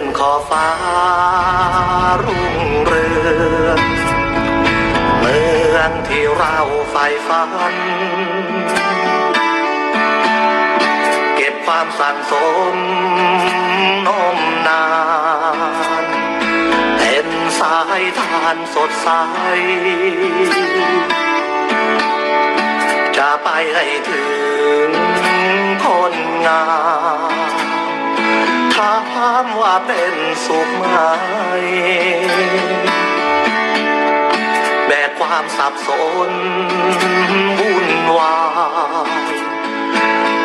นขอฟ้ารุ่งเรืองเมืองที่เราใฝ่ฝัน เก็บความสั่งสมนมนาน เป็นสายทานสดใส จะไปให้ถึงคนงาม ถามว่าเป็นสุขไหมแบกความสับสนวุ่นวาย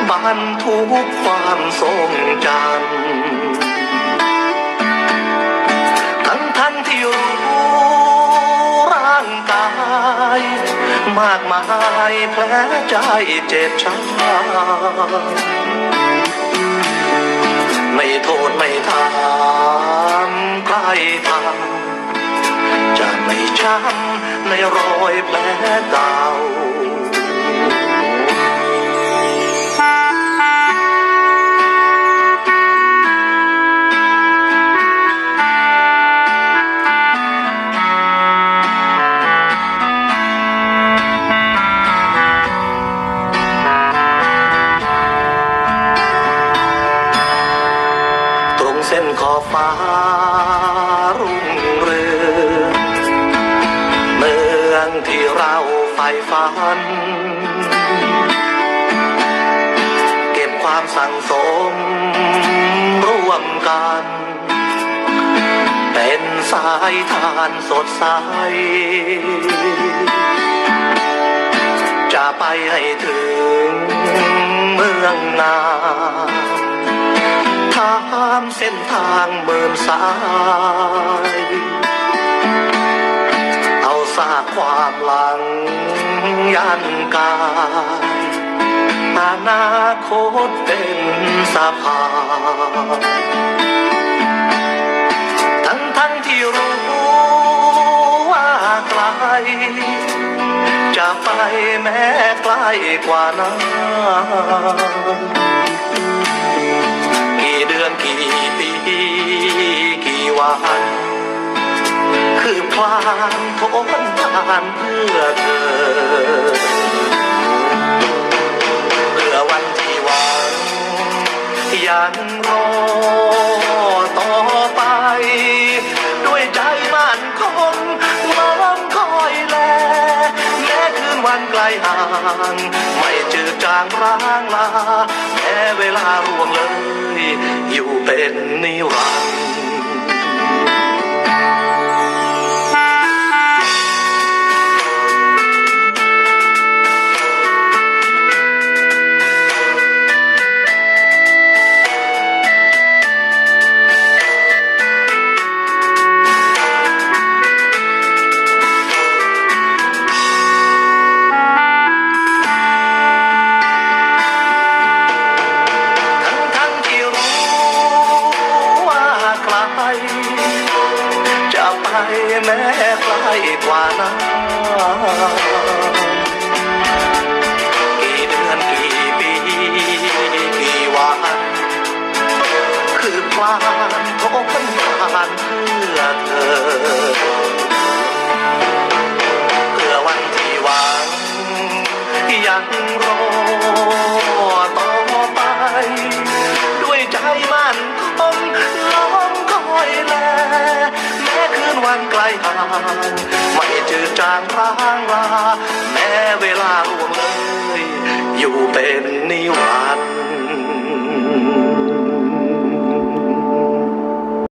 บรรทุกความทรงจำทั้งทั้งที่รู้ร่างกาย มากมายแผลใจเจ็บช้ำ ไม่โทษไม่ถามใครทำจะไม่ช้ำในรอยแผลเก่า ส้นขอบฟ้ารุ่งเรืองเมืองที่เราใฝ่ฝัน เก็บความสั่งสมร่วมกัน เป็นสายทานสดใส จะไปให้ถึงเมืองนาามเส้นทางเมินสาย เอาซากความหลังยันกายอนาคตเป็นสะพานทั้งทั้งที่รู้ว่าไกล จะไปแม้ใกล้กว่านั้น คือพลานทนทานเพื่อเธอเพื่อวันที่หวังยังรอต่อไป ด้วยใจมั่นคงล้อมคอยแล แม้คืนวันไกลห่าง ไม่จืดจางร้างลาแม้เวลาร่วงเลย อยู่เป็นนิรันดร์ แม้ใกล้กว่านั้นกี่เดือนกี่ปีกี่วันคือพลานทนทานเพื่อเธอานไกลห่างไม่จืดจางร้างลาแม้เวลาล่วงเลย อยู่เป็นนิวรั